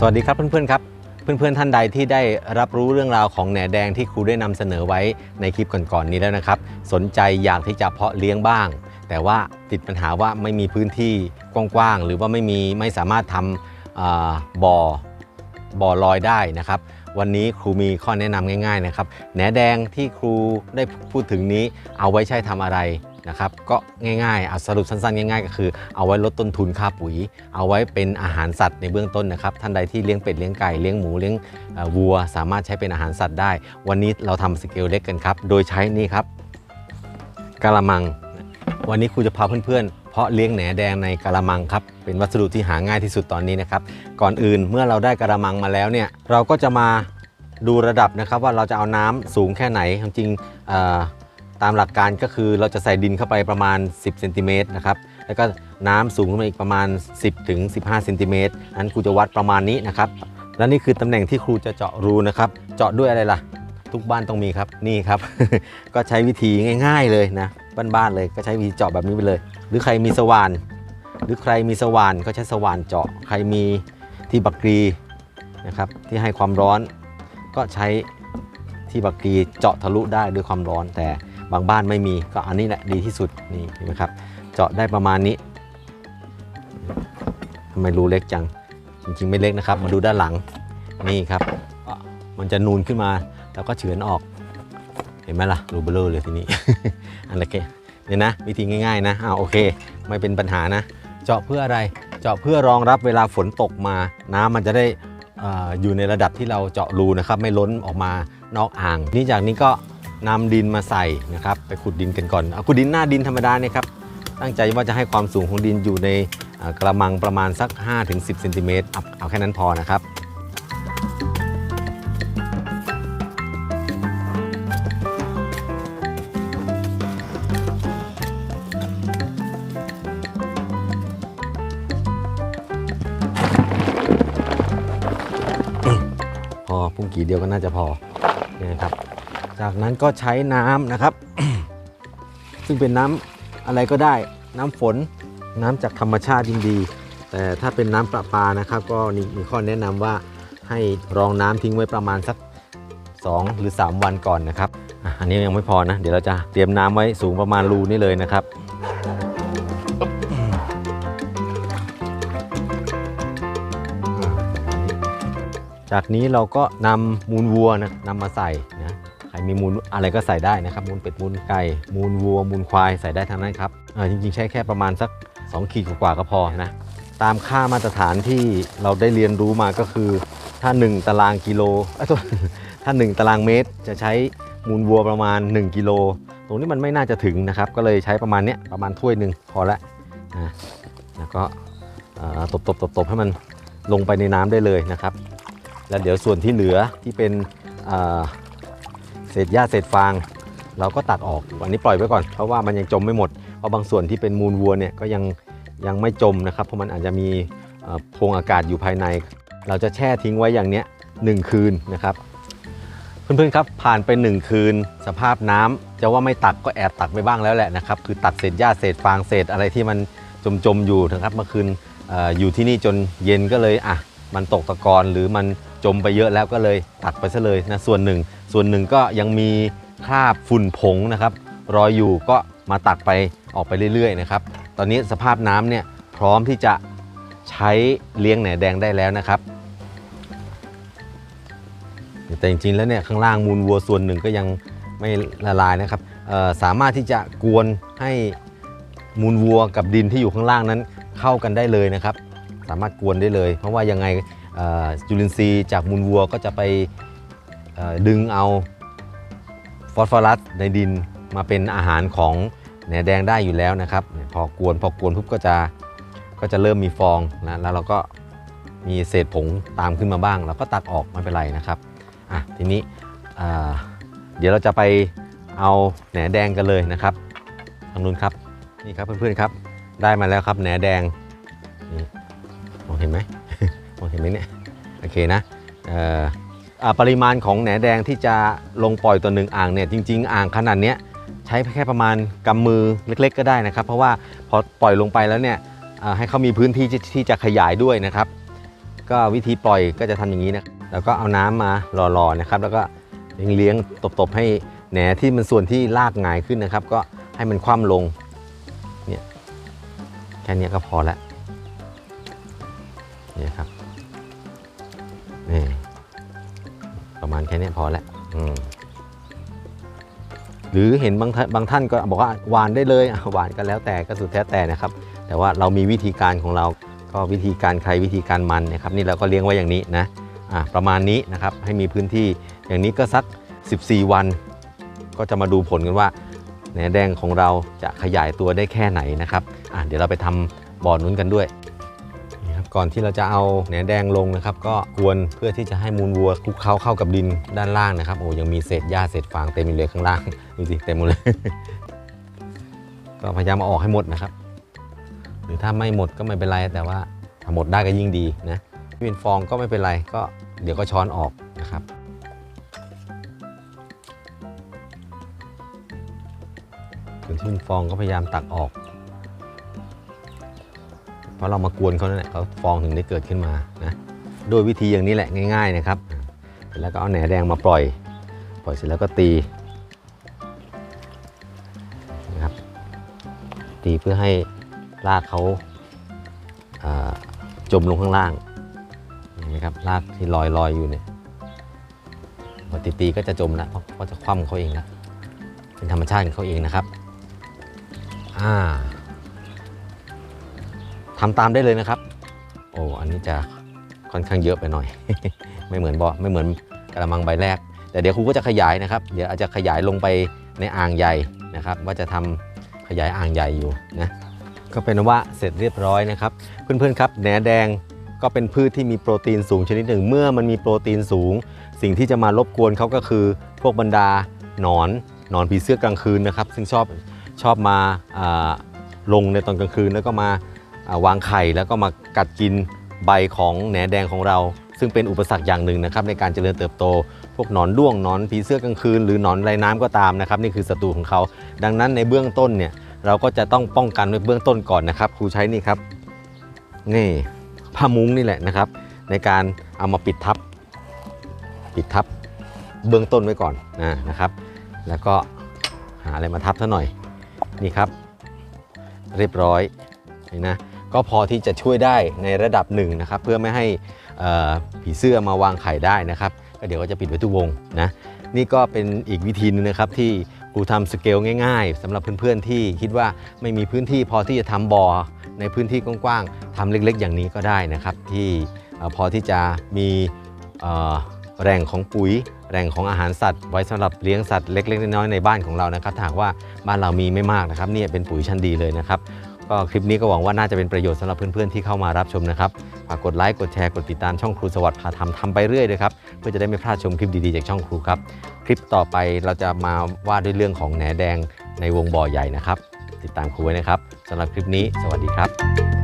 สวัสดีครับเพื่อนๆครับ เพื่อนๆท่านใดที่ได้รับรู้เรื่องราวของแหนแดงที่ครูได้นำเสนอไว้ในคลิปก่อนๆนี้แล้วนะครับ สนใจอยากที่จะเพาะเลี้ยงบ้าง แต่ว่าติดปัญหาว่าไม่มีพื้นที่กว้างๆหรือว่าไม่มีไม่สามารถทำอ่าบ่อบ่อลอยได้นะครับ วันนี้ครูมีข้อแนะนำง่าย ๆนะครับแหนแดงที่ครูได้พูดถึงนี้เอาไว้ใช้ทำอะไร นะครับก็ง่ายๆสรุปสั้นๆ ง่ายๆ ก็คือ เอาไว้ลดต้นทุนค่าปุ๋ย เอาไว้เป็นอาหารสัตว์ในเบื้องต้นนะครับท่านใดที่เลี้ยงเป็ดเลี้ยงไก่เลี้ยงหมูเลี้ยงวัว สามารถใช้เป็นอาหารสัตว์ได้ วันนี้เราทำสเกลเล็กกันครับโดยใช้นี่ครับกะละมัง วันนี้ครูจะพาเพื่อนๆ เพาะเลี้ยงแหนแดงในกะละมังครับเป็นวัสดุที่หาง่ายที่สุดตอนนี้นะครับก่อนอื่นเมื่อเราได้กะละมังมาแล้วเนี่ยเราก็จะมาดูระดับนะครับว่าเราจะเอาน้ำสูงแค่ไหนจริงๆ ตามหลักการก็คือเราจะใส่ดินเข้าไปประมาณ 10เซนติเมตรนะครับแล้วก็น้ำสูงขึ้นมาอีกประมาณ 10ถึง15เซนติเมตรนั้นครูจะวัดประมาณนี้นะครับและนี่คือตำแหน่งที่ครูจะเจาะรูนะครับ เจาะด้วยอะไรล่ะ ทุกบ้านต้องมีครับนี่ครับ ก็ใช้วิธีง่าย ๆเลยนะบ้านๆเลยก็ใช้วิธีเจาะแบบนี้ไปเลย หรือใครมีสว่าน หรือใครมีสว่านก็ใช้สว่านเจาะใครมีที่บักกรีนะครับที่ให้ความร้อน ก็ใช้ที่บักกรีเจาะทะลุได้ด้วยความร้อนแต่ บางบ้านไม่มีก็อันนี้แหละดีที่สุดนี่เห็นไหมครับ เจาะได้ประมาณนี้ทำไมรูเล็กจัง จริง ๆ ไม่เล็กนะครับ มาดูด้านหลังนี่ครับ มันจะนูนขึ้นมาแล้วก็เฉือนออก เห็นไหมล่ะรูเบลอเลยทีนี้อันละแค่เนี่ยนะ วิธีง่ายๆนะอ่าโอเค ไม่เป็นปัญหานะ เจาะเพื่ออะไรเจาะเพื่อรองรับเวลาฝนตกมา น้ำมันจะได้เอ่ออยู่ในระดับที่เราเจาะรูนะครับ ไม่ล้นออกมานอกอ่างนี่จากนี้ก็ นำดินมาใส่นะครับไปขุดดินกันก่อนเอาขุดดินหน้าดินธรรมดาเนี่ยครับตั้งใจว่าจะให้ความสูงของดินอยู่ในกระมังประมาณสัก 5-10เซนติเมตรเอาแค่นั้นพอนะครับพอพุ่งกี่เดียวก็น่าจะพอนี่ยนะครับ จากนั้นก็ใช้น้ำนะครับ ซึ่งเป็นน้ำอะไรก็ได้ น้ำฝนน้ำจากธรรมชาติยิ่งดี แต่ถ้าเป็นน้ำประปานะครับ ก็มีข้อแนะนำว่าให้รองน้ำทิ้งไว้ประมาณสัก 2 หรือ 3 วันก่อนนะครับอันนี้ยังไม่พอนะ เดี๋ยวเราจะเตรียมน้ำไว้สูงประมาณรูนี่เลยนะครับจากนี้เราก็นำมูลวัวนะนำมาใส่ ครมีมูลอะไรก็ใส่ได้นะครับ มูลเป็ดมูลไก่ มูลวัว มูลควายใส่ได้ทั้งนั้นครับอ่าจริงๆ ใช้แค่ประมาณสัก 2 ขีดกว่าก็พอนะ ตามค่ามาตรฐานที่เราได้เรียนรู้มาก็คือ ถ้า 1 ตารางกิโลเอ้ยโทษถ้า 1 ตารางเมตรจะใช้มูลวัวประมาณ 1 กิโล ตรงนี้มันไม่น่าจะถึงนะครับ ก็เลยใช้ประมาณเนี้ยประมาณถ้วยหนึ่งพอละนะแล้วก็ตบตบตบๆให้มันลงไปในน้ำได้เลยนะครับ แล้วเดี๋ยวส่วนที่เหลือที่เป็น ศษหญ้าเศษฟาง เราก็ตักออกอันนี้ปล่อยไว้ก่อน เพราะว่ามันยังจมไม่หมด เพราะบางส่วนที่เป็นมูลวัวเนี่ยก็ยังยังไม่จมนะครับ เพราะมันอาจจะมีโพรงอากาศอยู่ภายใน เราจะแช่ทิ้งไว้อย่างเนี้ยหนึ่งคืนนะครับ เพื่อนๆครับผ่านไป 1 คืน สภาพน้ำจะว่าไม่ตักก็แอบตักไปบ้างแล้วแหละนะครับคือตักเศษหญ้าเศษฟางเศษอะไรที่มันจมๆอยู่นะครับเมื่อคืนอออยู่ที่นี่จนเย็นก็เลยอะมันตกตะกอนหรือมัน จมไปเยอะแล้วก็เลยตักไปซะเลยนะส่วนหนึ่ง ส่วนหนึ่งก็ยังมีคราบฝุ่นผงนะครับรอยอยู่ก็มาตักไปออกไปเรื่อยๆนะครับ ตอนนี้สภาพน้ำเนี่ยพร้อมที่จะใช้เลี้ยงแหนแดงได้แล้วนะครับ แต่จริงๆแล้วเนี่ยข้างล่างมูลวัวส่วนหนึ่งก็ยังไม่ละลายนะครับสามารถที่จะกวนให้มูลวัวกับดินที่อยู่ข้างล่างนั้นเข้ากันได้เลยนะครับ สามารถกวนได้เลย เพราะว่ายังไงจุลินทรีย์จากมูลวัวก็จะไปดึงเอาฟอสฟอรัสในดินมาเป็นอาหารของแหนแดงได้อยู่แล้วนะครับ พอกวนพอกวนปุ๊บก็จะก็จะเริ่มมีฟองนะแล้วเราก็มีเศษผงตามขึ้นมาบ้างเราก็ตักออกไม่เป็นไรนะครับอะทีนี้เดี๋ยวเราจะไปเอาแหนแดงกันเลยนะครับทางนู้นครับนี่ครับเพื่อนๆครับ ได้มาแล้วครับแหนแดงนี่ องเห็นไหมมองเห็นไหมเนี่ยโอเคนะเอ่อปริมาณของแหนแดงที่จะลงปล่อยตัวหนึ่งอ่างเนี่ยจริง ๆ อ่างขนาดเนี้ยใช้แค่ประมาณกำมือเล็ก ๆ ก็ได้นะครับ เพราะว่าพอปล่อยลงไปแล้วเนี่ยให้เขามีพื้นที่ที่จะขยายด้วยนะครับ ก็วิธีปล่อยก็จะทำอย่างนี้นะแล้วก็เอาน้ำมาหล่อๆนะครับ แล้วก็เลี้ยงตบๆให้แหนที่มันส่วนที่ลากหงายขึ้นนะครับ ก็ให้มันคว่ำลงเนี่ยแค่นี้ก็พอแล้ว นี่ครับนี่ประมาณแค่นี้พอแล้วหรือเห็นบางท่านบางท่านก็บอกว่าหวานได้เลยหวานก็แล้วแต่ก็สุดแท้แต่นะครับ แต่ว่าเรามีวิธีการของเราก็วิธีการใครวิธีการมันนะครับ นี่เราก็เลี้ยงไว้อย่างนี้นะประมาณนี้นะครับให้มีพื้นที่อย่างนี้ก็สัก 14 วัน ก็จะมาดูผลกันว่าแหนแดงของเราจะขยายตัวได้แค่ไหนนะครับเดี๋ยวเราไปทำบ่อนุ้นกันด้วย ก่อนที่เราจะเอาแหนแดงลงนะครับ ก็กวนเพื่อที่จะให้มูลวัวคลุกเคล้าเข้ากับดินด้านล่างนะครับโอ้ยังมีเศษหญ้าเศษฟางเต็มอยู่เลยข้างล่างดูสิเต็มหมดเลย ก็พยายามเอาออกให้หมดนะครับ หรือถ้าไม่หมดก็ไม่เป็นไรแต่ว่าถ้าหมดได้ก็ยิ่งดีนะเป็นฟองก็ไม่เป็นไรก็เดี๋ยวก็ช้อนออกนะครับส่วนที่เป็นฟองก็พยายามตักออก เพราะเรามากวนเขานั่นแหละเขาฟองถึงได้เกิดขึ้นมานะโดยวิธีอย่างนี้แหละง่าย ๆนะครับเสร็จแล้วก็เอาแหนแดงมาปล่อย ปล่อยเสร็จแล้วก็ตีนะครับตีเพื่อให้รากเขาอ่าจมลงข้างล่างเห็นไหมครับรากที่ลอยลอยอยู่เนี่ยพอตีๆก็จะจมแล้วเพราะเขาจะคว่ำเขาเองแล้วเป็นธรรมชาติของเขาเองนะครับอ่า ทำตามได้เลยนะครับ โอ้อันนี้จะค่อนข้างเยอะไปหน่อย ไม่เหมือนบ่อไม่เหมือนกระมังใบแรก แต่เดี๋ยวครูก็จะขยายนะครับ เดี๋ยวอาจจะขยายลงไปในอ่างใหญ่นะครับ ว่าจะทำขยายอ่างใหญ่อยู่นะก็เป็นว่าเสร็จเรียบร้อยนะครับ เพื่อนๆครับแหนแดงก็เป็นพืชที่มีโปรตีนสูงชนิดหนึ่ง เมื่อมันมีโปรตีนสูง สิ่งที่จะมารบกวนเขาก็คือ พวกบรรดาหนอนหนอนผีเสื้อกลางคืนนะครับ ซึ่งชอบชอบมาลงในตอนกลางคืนแล้วก็มา วางไข่แล้วก็มากัดกินใบของแหนแดงของเรา ซึ่งเป็นอุปสรรคอย่างหนึ่งนะครับในการเจริญเติบโต พวกหนอนด้วงหนอนผีเสื้อกลางคืน หรือหนอนไรน้ำก็ตามนะครับนี่คือศัตรูของเขา ดังนั้นในเบื้องต้นเนี่ยเราก็จะต้องป้องกันไว้เบื้องต้นก่อนนะครับ ครูใช้นี่ครับนี่ผ้ามุ้งนี่แหละนะครับ ในการเอามาปิดทับ ปิดทับเบื้องต้นไว้ก่อนนะนะครับ แล้วก็หาอะไรมาทับซะหน่อยนี่ครับ เรียบร้อยนี่นะ ก็พอที่จะช่วยได้ในระดับหนึ่งนะครับ เพื่อไม่ให้ผีเสื้อมาวางไข่ได้นะครับ ก็เดี๋ยวก็จะปิดไว้ทุกวงนะนี่ก็เป็นอีกวิธีหนึงนะครับที่ครูทำสเกลง่าย ๆสำหรับเพื่อนๆที่คิดว่าไม่มีพื้นที่พอที่จะทำบ่อในพื้นที่กว้างๆทำเล็กๆ อย่างนี้ก็ได้นะครับ ที่พอที่จะมีแหล่งของปุ๋ยแหล่งของอาหารสัตว์ ไว้สำหรับเลี้ยงสัตว์เล็กๆน้อยๆในบ้านของเรานะครับถ้าหากว่าบ้านเรามีไม่มากนะครับนี่เป็นปุ๋ยชั้นดีเลยนะครับ ก็คลิปนี้ก็หวังว่าน่าจะเป็นประโยชน์สำหรับเพื่อนๆที่เข้ามารับชมนะครับฝากกดไลค์กดแชร์กดติดตามช่องครูสวัสดิ์พาทำทำไปเรื่อยเลยครับเพื่อจะได้ไม่พลาดชมคลิปดีๆจากช่องครูครับคลิปต่อไปเราจะมาว่าด้วยเรื่องของแหนแดงในวงบ่อใหญ่นะครับ ติดตามครูไว้นะครับสำหรับคลิปนี้ สวัสดีครับ